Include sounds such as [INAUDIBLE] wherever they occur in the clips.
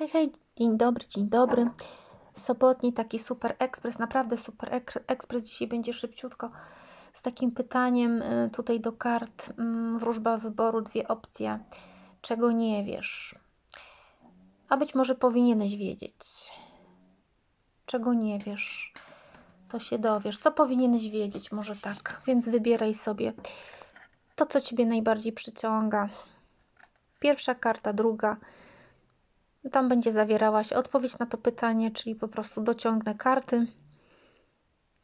Hej, hej, dzień dobry, dzień dobry. Sobotni taki super ekspres, naprawdę super ek- ekspres. Dzisiaj będzie szybciutko z takim pytaniem y, tutaj do kart. Mm, Wróżba wyboru, dwie opcje. Czego nie wiesz? A być może powinieneś wiedzieć. Czego nie wiesz? To się dowiesz. Co powinieneś wiedzieć? Może tak. Więc wybieraj sobie to, co Ciebie najbardziej przyciąga. Pierwsza karta, druga. Tam będzie zawierała się odpowiedź na to pytanie, czyli po prostu dociągnę karty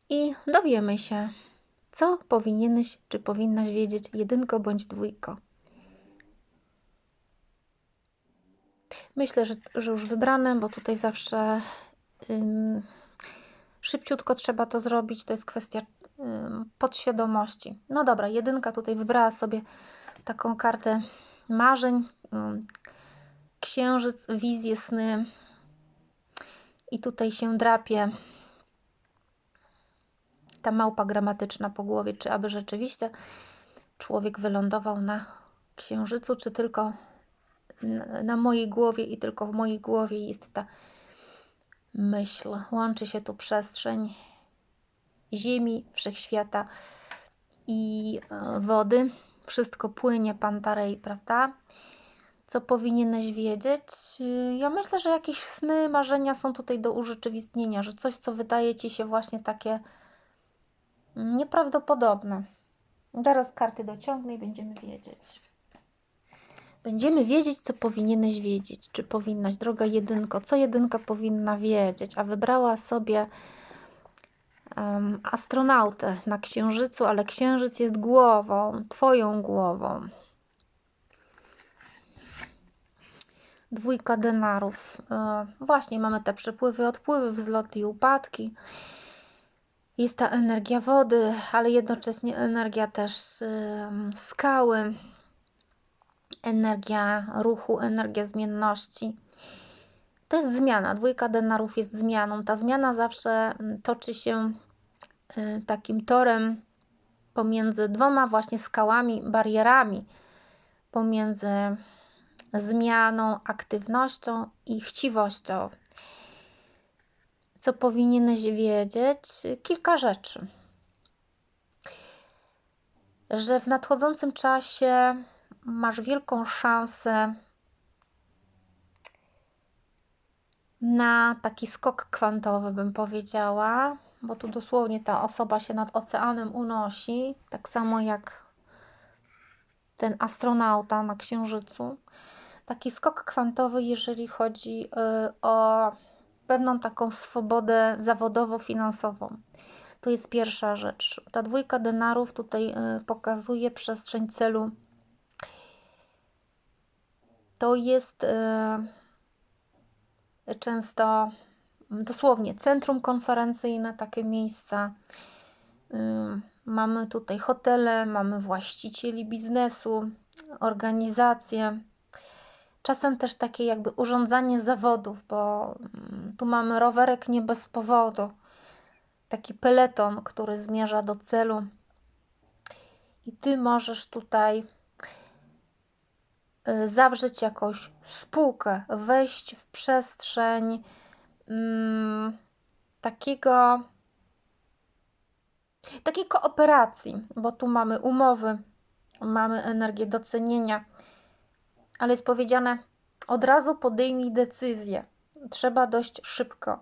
i dowiemy się, co powinieneś czy powinnaś wiedzieć, jedynko bądź dwójko. Myślę, że, że już wybrane, bo tutaj zawsze ym, szybciutko trzeba to zrobić. To jest kwestia ym, podświadomości. No dobra, jedynka tutaj wybrała sobie taką kartę marzeń. Ym, księżyc, wizje, sny. I tutaj się drapie ta małpa gramatyczna po głowie, czy aby rzeczywiście człowiek wylądował na księżycu, czy tylko na, mojej głowie i tylko w mojej głowie jest ta myśl. Łączy się tu przestrzeń ziemi, wszechświata i e, wody. Wszystko płynie pantarej, prawda? Co powinieneś wiedzieć? Y, Ja myślę, że jakieś sny, marzenia są tutaj do urzeczywistnienia, że coś, co wydaje ci się właśnie takie nieprawdopodobne. Teraz karty dociągnę i będziemy wiedzieć. Będziemy wiedzieć, co powinieneś wiedzieć, czy powinnaś, droga jedynko, co jedynka powinna wiedzieć, a wybrała sobie um, astronautę na księżycu, ale księżyc jest głową, twoją głową. Dwójka denarów. E, Właśnie mamy te przepływy, odpływy, wzloty i upadki. Jest ta energia wody, ale jednocześnie energia też skały, energia ruchu, energia zmienności. To jest zmiana. Dwójka denarów jest zmianą. Ta zmiana zawsze mm, toczy się y, takim torem pomiędzy dwoma właśnie skałami, barierami, pomiędzy zmianą, aktywnością i chciwością. Co powinieneś wiedzieć? Kilka rzeczy. Że w nadchodzącym czasie masz wielką szansę na taki skok kwantowy, bym powiedziała, bo tu dosłownie ta osoba się nad oceanem unosi, tak samo jak ten astronauta na Księżycu taki skok kwantowy, jeżeli chodzi y, o pewną taką swobodę zawodowo-finansową. To jest pierwsza rzecz. Ta dwójka denarów tutaj y, pokazuje przestrzeń celu. To jest y, często dosłownie centrum konferencyjne, takie miejsca. Mamy tutaj hotele, mamy właścicieli biznesu, organizacje czasem też takie jakby urządzanie zawodów, bo mm, tu mamy rowerek nie bez powodu. Taki peleton, który zmierza do celu. I ty możesz tutaj y, zawrzeć jakąś spółkę, wejść w przestrzeń um, takiego takiej kooperacji, bo tu mamy umowy, mamy energię docenienia ale jest powiedziane: od razu podejmij decyzję. Trzeba dość szybko.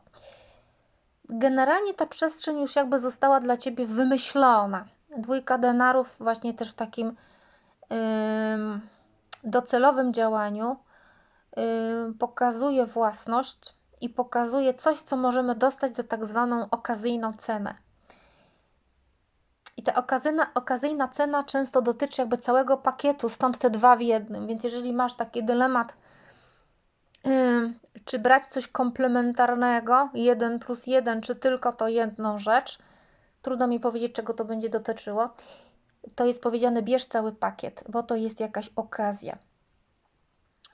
Generalnie ta przestrzeń już jakby została dla ciebie wymyślona. Dwójka denarów, właśnie też w takim yy, docelowym działaniu, yy, pokazuje własność i pokazuje coś, co możemy dostać za tak zwaną okazyjną cenę. Ta okazyjna, okazyjna cena często dotyczy jakby całego pakietu, stąd te dwa w jednym. Więc jeżeli masz taki dylemat, czy brać coś komplementarnego, jeden plus jeden, czy tylko to jedną rzecz, trudno mi powiedzieć, czego to będzie dotyczyło. To jest powiedziane, bierz cały pakiet, bo to jest jakaś okazja.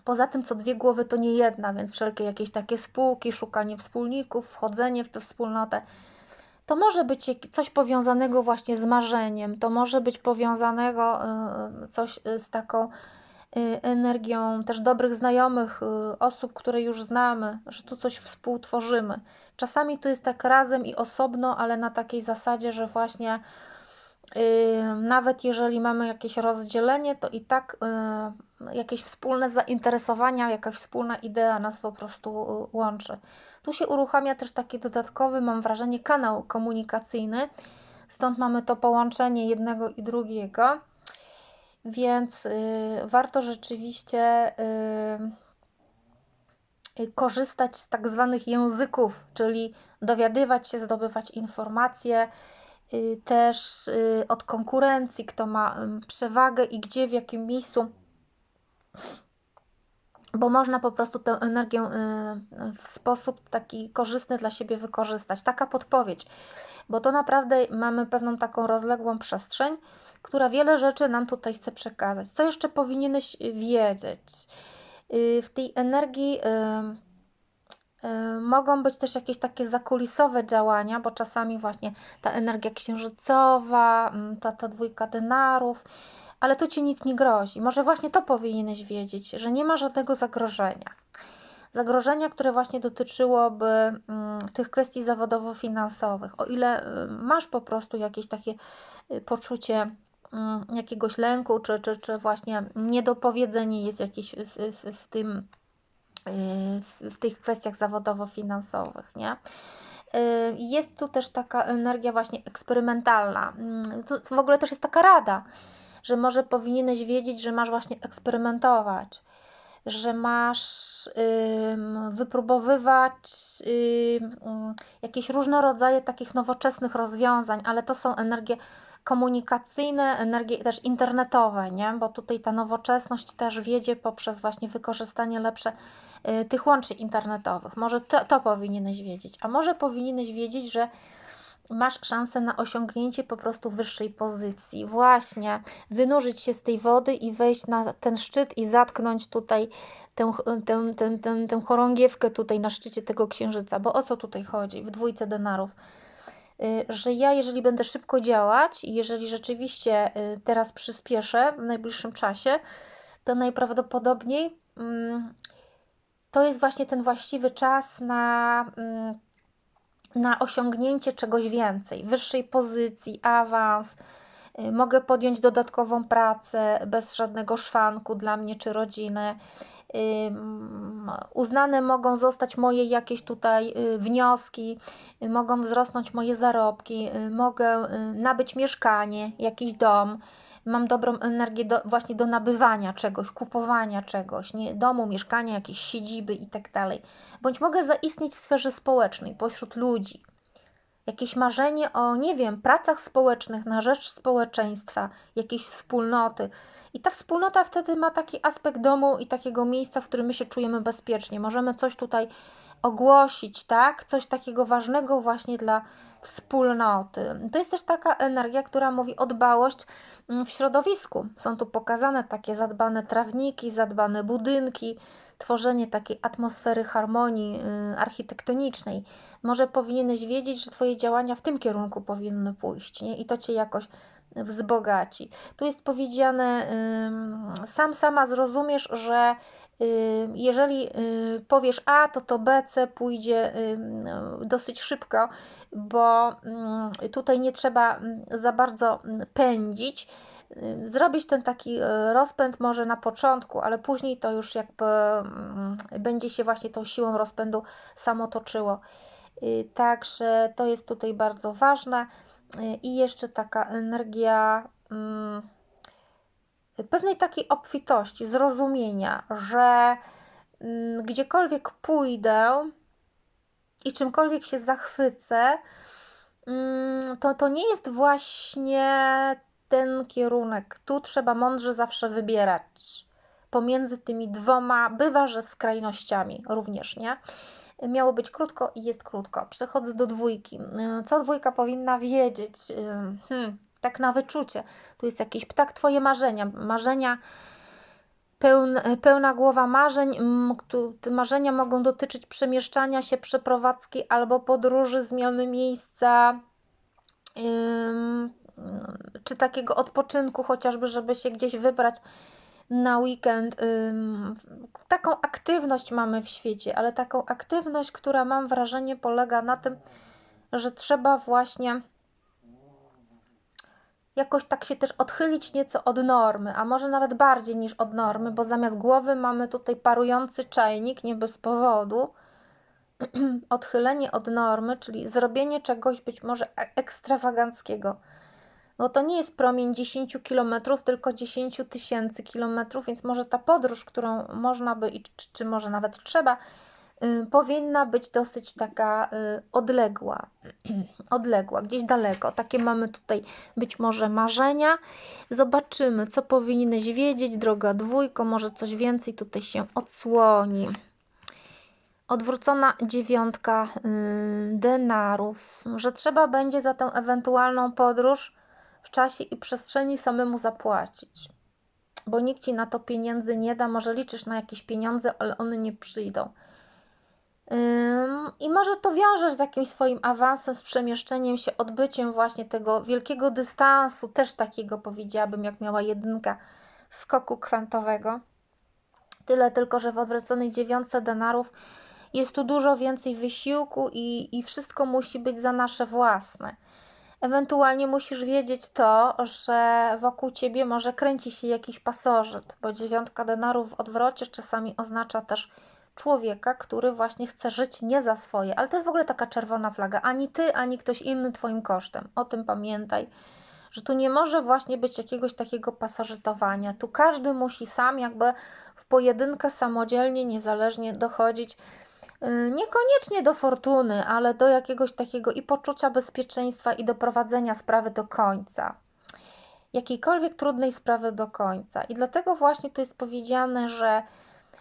Poza tym, co dwie głowy to nie jedna, więc wszelkie jakieś takie spółki, szukanie wspólników, wchodzenie w tę wspólnotę to może być coś powiązanego właśnie z marzeniem, to może być powiązanego y, coś y, z taką y, energią też dobrych znajomych, y, osób, które już znamy, że tu coś współtworzymy. Czasami tu jest tak razem i osobno, ale na takiej zasadzie, że właśnie nawet jeżeli mamy jakieś rozdzielenie, to i tak jakieś wspólne zainteresowania, jakaś wspólna idea nas po prostu łączy. Tu się uruchamia też taki dodatkowy, mam wrażenie, kanał komunikacyjny, stąd mamy to połączenie jednego i drugiego, więc y, warto rzeczywiście y, y, korzystać z tak zwanych języków, czyli dowiadywać się, zdobywać informacje y, też y, od konkurencji, kto ma przewagę i gdzie, w jakim miejscu bo można po prostu tę energię y, w sposób taki korzystny dla siebie wykorzystać. Taka podpowiedź, bo to naprawdę mamy pewną taką rozległą przestrzeń, która wiele rzeczy nam tutaj chce przekazać. Co jeszcze powinieneś wiedzieć? Y, w tej energii y, mogą być też jakieś takie zakulisowe działania, bo czasami właśnie ta energia księżycowa, mm, ta, ta dwójka denarów, ale tu ci nic nie grozi. Może właśnie to powinieneś wiedzieć, że nie ma żadnego zagrożenia. Zagrożenia, które właśnie dotyczyłoby mm, tych kwestii zawodowo-finansowych. O ile y, masz po prostu jakieś takie y, poczucie mm, jakiegoś lęku, czy, czy, czy właśnie niedopowiedzenie jest jakieś w, w, w tym y, w, w tych kwestiach zawodowo-finansowych, nie? Jest tu też taka energia właśnie eksperymentalna. Mm, to w ogóle też jest taka rada, że może powinieneś wiedzieć, że masz właśnie eksperymentować, że masz wypróbowywać jakieś różne rodzaje takich nowoczesnych rozwiązań, ale to są energie komunikacyjne, energie też internetowe, nie? bo tutaj ta nowoczesność też wiedzie poprzez właśnie wykorzystanie lepsze y, tych łączy internetowych. Może to, to powinieneś wiedzieć, a może powinieneś wiedzieć, że masz szansę na osiągnięcie po prostu wyższej pozycji. Właśnie, wynurzyć się z tej wody i wejść na ten szczyt i zatknąć tutaj tę, tę, tę, tę, tę chorągiewkę tutaj na szczycie tego księżyca. Bo o co tutaj chodzi w dwójce denarów? Y, że ja, jeżeli będę szybko działać jeżeli rzeczywiście y, teraz przyspieszę w najbliższym czasie, to najprawdopodobniej mm, to jest właśnie ten właściwy czas na mm, na osiągnięcie czegoś więcej, wyższej pozycji, awans. Y, mogę podjąć dodatkową pracę bez żadnego szwanku dla mnie czy rodziny. Uznane mogą zostać moje jakieś tutaj y, wnioski, y, mogą wzrosnąć moje zarobki, mogę nabyć mieszkanie, jakiś dom mam dobrą energię do, właśnie do nabywania czegoś, kupowania czegoś, nie, domu, mieszkania, jakiejś siedziby i tak. Bądź mogę zaistnieć w sferze społecznej, pośród ludzi. Jakieś marzenie o, nie wiem, pracach społecznych na rzecz społeczeństwa, jakiejś wspólnoty. I ta wspólnota wtedy ma taki aspekt domu i takiego miejsca, w którym my się czujemy bezpiecznie. Możemy coś tutaj ogłosić, tak? Coś takiego ważnego właśnie dla wspólnoty. To jest też taka energia, która mówi o dbałość mm, w środowisku. Są tu pokazane takie zadbane trawniki, zadbane budynki, tworzenie takiej atmosfery harmonii y, architektonicznej. Może powinieneś wiedzieć, że Twoje działania w tym kierunku powinny pójść nie? i to Cię jakoś wzbogaci. Tu jest powiedziane, sam sama zrozumiesz, że jeżeli y, powiesz A, to to B, C pójdzie dosyć szybko, bo tutaj nie trzeba za bardzo pędzić. Zrobić ten taki y, rozpęd może na początku, ale później to już jakby będzie się właśnie tą siłą rozpędu samo toczyło. Y, także to jest tutaj bardzo ważne. I jeszcze taka energia pewnej takiej obfitości, zrozumienia, że mm, gdziekolwiek pójdę i czymkolwiek się zachwycę, mm, to, to nie jest właśnie ten kierunek. Tu trzeba mądrze zawsze wybierać pomiędzy tymi dwoma, bywa, że skrajnościami również, nie? Miało być krótko i jest krótko. Przechodzę do dwójki. Co dwójka powinna wiedzieć? Hmm tak na wyczucie. Tu jest jakiś ptak, Twoje marzenia. Marzenia, pełn, pełna głowa marzeń. Marzenia mogą dotyczyć przemieszczania się, przeprowadzki albo podróży, zmiany miejsca. czy takiego odpoczynku, chociażby, żeby się gdzieś wybrać na weekend. Taką aktywność mamy w świecie, ale taką aktywność, która mam wrażenie polega na tym, że trzeba właśnie jakoś tak się też odchylić nieco od normy, a może nawet bardziej niż od normy, bo zamiast głowy mamy tutaj parujący czajnik, nie bez powodu. [CLEARS THROAT] Odchylenie od normy, czyli zrobienie czegoś być może e- ekstrawaganckiego. No to nie jest promień 10 km, tylko 10 tysięcy kilometrów, więc może ta podróż, którą można by, czy, czy może nawet trzeba, y, powinna być dosyć taka y, odległa, [CLEARS THROAT] odległa, gdzieś daleko. Takie mamy tutaj być może marzenia. Zobaczymy, co powinieneś wiedzieć, droga dwójko, może coś więcej tutaj się odsłoni. Odwrócona dziewiątka y, denarów, że trzeba będzie za tę ewentualną podróż w czasie i przestrzeni samemu zapłacić. Bo nikt ci na to pieniędzy nie da, może liczysz na jakieś pieniądze, ale one nie przyjdą. I może to wiążesz z jakimś swoim awansem, z przemieszczeniem się, odbyciem właśnie tego wielkiego dystansu, też takiego powiedziałabym, jak miała jedynka skoku kwantowego. Tyle tylko, że w odwróconej dziewiątce denarów jest tu dużo więcej wysiłku i, i wszystko musi być za nasze własne. Ewentualnie musisz wiedzieć to, że wokół ciebie może kręci się jakiś pasożyt, bo dziewiątka denarów w odwrocie czasami oznacza też człowieka, który właśnie chce żyć nie za swoje. Ale to jest w ogóle taka czerwona flaga. Ani ty, ani ktoś inny twoim kosztem. O tym pamiętaj, że tu nie może właśnie być jakiegoś takiego pasożytowania. Tu każdy musi sam jakby w pojedynkę samodzielnie, niezależnie dochodzić niekoniecznie do fortuny, ale do jakiegoś takiego i poczucia bezpieczeństwa i doprowadzenia sprawy do końca. Jakiejkolwiek trudnej sprawy do końca. I dlatego właśnie tu jest powiedziane, że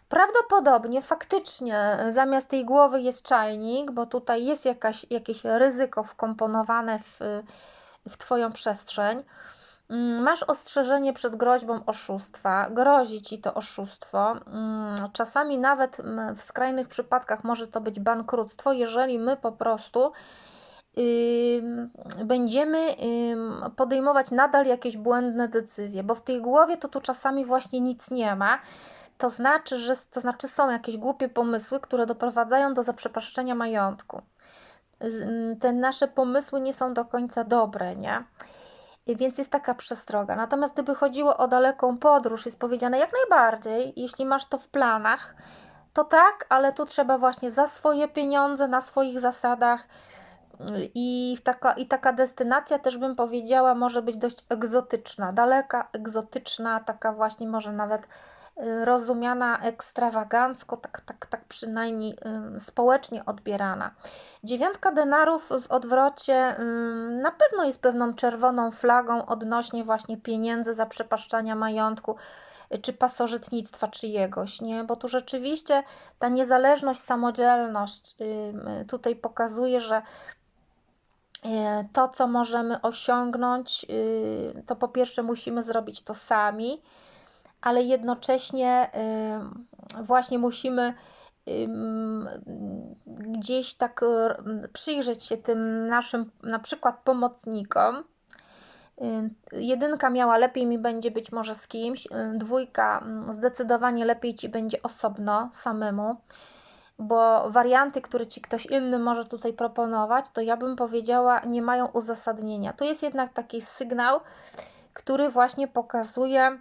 prawdopodobnie faktycznie zamiast tej głowy jest czajnik, bo tutaj jest jakaś, jakieś ryzyko wkomponowane w, w Twoją przestrzeń masz ostrzeżenie przed groźbą oszustwa, grozi ci to oszustwo. Mm, czasami nawet mm, w skrajnych przypadkach może to być bankructwo, jeżeli my po prostu będziemy podejmować nadal jakieś błędne decyzje, bo w tej głowie to tu czasami właśnie nic nie ma. To znaczy, że to znaczy są jakieś głupie pomysły, które doprowadzają do zaprzepaszczenia majątku. Te nasze pomysły nie są do końca dobre, nie? Więc jest taka przestroga. Natomiast gdyby chodziło o daleką podróż, jest powiedziane jak najbardziej, jeśli masz to w planach, to tak, ale tu trzeba właśnie za swoje pieniądze, na swoich zasadach. I taka, I taka destynacja też bym powiedziała, może być dość egzotyczna, daleka, egzotyczna, taka właśnie może nawet rozumiana ekstrawagancko, tak, tak, tak przynajmniej y, społecznie odbierana. Dziewiątka denarów w odwrocie y, na pewno jest pewną czerwoną flagą odnośnie właśnie pieniędzy, zaprzepaszczania majątku czy pasożytnictwa czyjegoś, nie? Bo tu rzeczywiście ta niezależność, samodzielność tutaj pokazuje, że to, co możemy osiągnąć, to po pierwsze musimy zrobić to sami, ale jednocześnie właśnie musimy gdzieś tak przyjrzeć się tym naszym na przykład pomocnikom. Jedynka miała lepiej mi będzie być może z kimś, dwójka zdecydowanie lepiej ci będzie osobno, samemu, bo warianty, które ci ktoś inny może tutaj proponować, to ja bym powiedziała, nie mają uzasadnienia. To jest jednak taki sygnał, który właśnie pokazuje,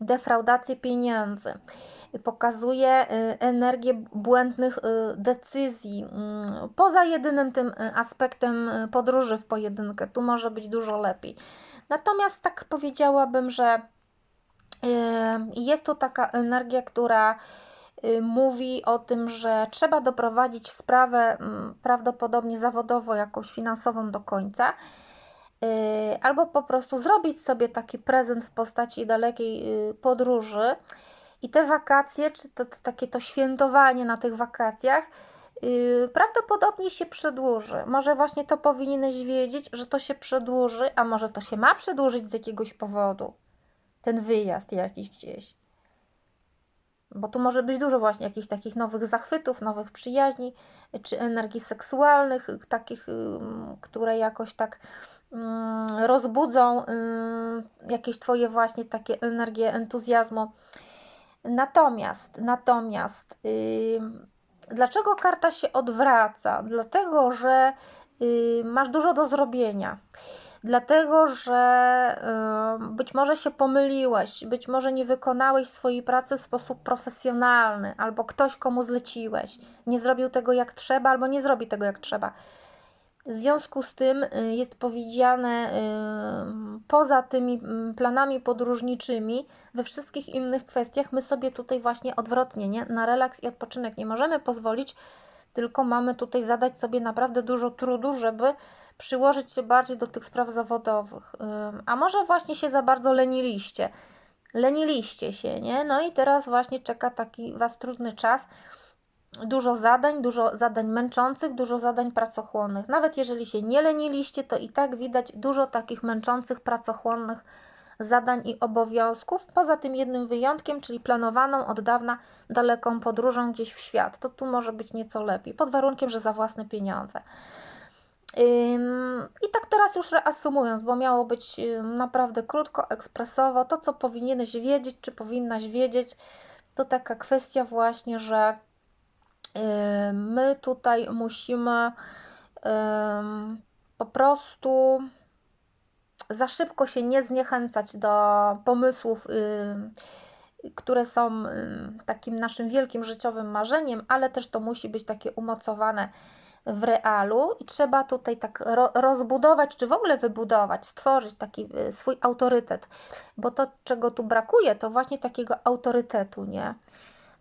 defraudację pieniędzy, pokazuje y, energię błędnych y, decyzji. Mm, poza jedynym tym y, aspektem podróży w pojedynkę, tu może być dużo lepiej. Natomiast tak powiedziałabym, że jest to taka energia, która mówi o tym, że trzeba doprowadzić sprawę mm, prawdopodobnie zawodowo, jakąś finansową do końca albo po prostu zrobić sobie taki prezent w postaci dalekiej y, podróży i te wakacje, czy to, to takie to świętowanie na tych wakacjach yy, prawdopodobnie się przedłuży. Może właśnie to powinieneś wiedzieć, że to się przedłuży, a może to się ma przedłużyć z jakiegoś powodu. Ten wyjazd jakiś gdzieś. Bo tu może być dużo właśnie jakichś takich nowych zachwytów, nowych przyjaźni, czy energii seksualnych, takich, które jakoś tak rozbudzą y, jakieś Twoje właśnie takie energie entuzjazmu. Natomiast, natomiast, y, dlaczego karta się odwraca? Dlatego, że y, masz dużo do zrobienia. Dlatego, że być może się pomyliłeś, być może nie wykonałeś swojej pracy w sposób profesjonalny, albo ktoś komu zleciłeś, nie zrobił tego jak trzeba, albo nie zrobi tego jak trzeba. W związku z tym y, jest powiedziane, y, poza tymi planami podróżniczymi, we wszystkich innych kwestiach, my sobie tutaj właśnie odwrotnie, nie? na relaks i odpoczynek nie możemy pozwolić, tylko mamy tutaj zadać sobie naprawdę dużo trudu, żeby przyłożyć się bardziej do tych spraw zawodowych. Y, a może właśnie się za bardzo leniliście. Leniliście się, nie? No i teraz właśnie czeka taki Was trudny czas dużo zadań, dużo zadań męczących, dużo zadań pracochłonnych. Nawet jeżeli się nie leniliście, to i tak widać dużo takich męczących, pracochłonnych zadań i obowiązków, poza tym jednym wyjątkiem, czyli planowaną od dawna daleką podróżą gdzieś w świat. To tu może być nieco lepiej, pod warunkiem, że za własne pieniądze. I tak teraz już reasumując, bo miało być naprawdę krótko, ekspresowo, to co powinieneś wiedzieć, czy powinnaś wiedzieć, to taka kwestia właśnie, że my tutaj musimy po prostu za szybko się nie zniechęcać do pomysłów, które są takim naszym wielkim życiowym marzeniem, ale też to musi być takie umocowane w realu i trzeba tutaj tak rozbudować, czy w ogóle wybudować, stworzyć taki y, swój autorytet, bo to, czego tu brakuje, to właśnie takiego autorytetu, nie?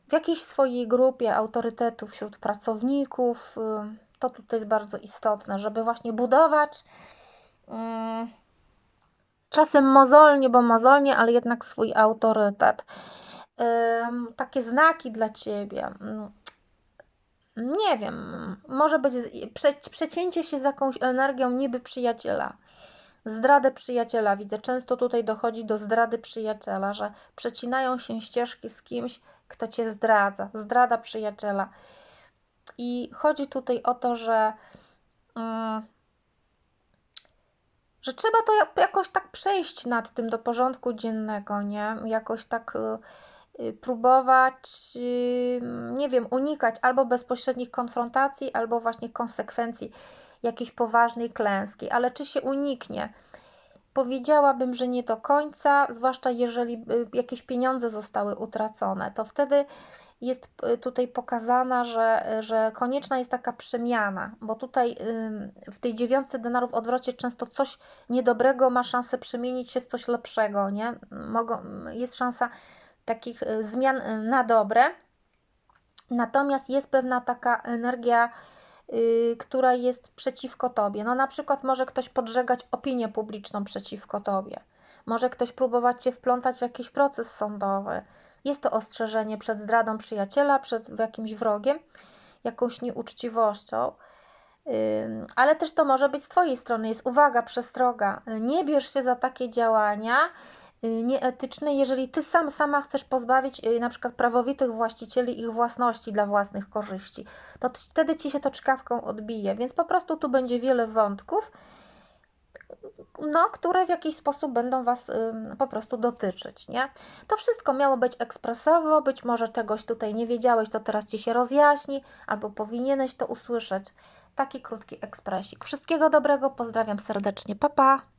W jakiejś swojej grupie autorytetów wśród pracowników. Y, to tutaj jest bardzo istotne, żeby właśnie budować mm, czasem mozolnie, bo mozolnie, ale jednak swój autorytet. Takie znaki dla ciebie. Nie wiem, może być przecięcie się z jakąś energią niby przyjaciela. Zdradę przyjaciela. Widzę, często tutaj dochodzi do zdrady przyjaciela, że przecinają się ścieżki z kimś, kto cię zdradza, zdrada przyjaciela. I chodzi tutaj o to, że, um, że trzeba to jakoś tak przejść nad tym do porządku dziennego, nie? Jakoś tak y, y, próbować, y, nie wiem, unikać albo bezpośrednich konfrontacji, albo właśnie konsekwencji jakiejś poważnej klęski. Ale czy się uniknie? Powiedziałabym, że nie do końca, zwłaszcza jeżeli y, jakieś pieniądze zostały utracone, to wtedy jest y, tutaj pokazana, że, że konieczna jest taka przemiana, bo tutaj w tej dziewiątce denarów odwrocie często coś niedobrego ma szansę przemienić się w coś lepszego, nie? Mogą, jest szansa takich y, zmian na dobre, natomiast jest pewna taka energia yy, która jest przeciwko tobie. No na przykład może ktoś podżegać opinię publiczną przeciwko tobie. Może ktoś próbować cię wplątać w jakiś proces sądowy. Jest to ostrzeżenie przed zdradą przyjaciela, przed jakimś wrogiem, jakąś nieuczciwością. ale też to może być z Twojej strony, jest uwaga, przestroga. Nie bierz się za takie działania, Y, nieetyczne, jeżeli ty sam, sama chcesz pozbawić y, na przykład prawowitych właścicieli ich własności dla własnych korzyści, to wtedy ci się to czkawką odbije, więc po prostu tu będzie wiele wątków, no, które w jakiś sposób będą Was po prostu dotyczyć, nie? To wszystko miało być ekspresowo, być może czegoś tutaj nie wiedziałeś, to teraz Ci się rozjaśni, albo powinieneś to usłyszeć. Taki krótki ekspresik. Wszystkiego dobrego, pozdrawiam serdecznie, papa. Pa.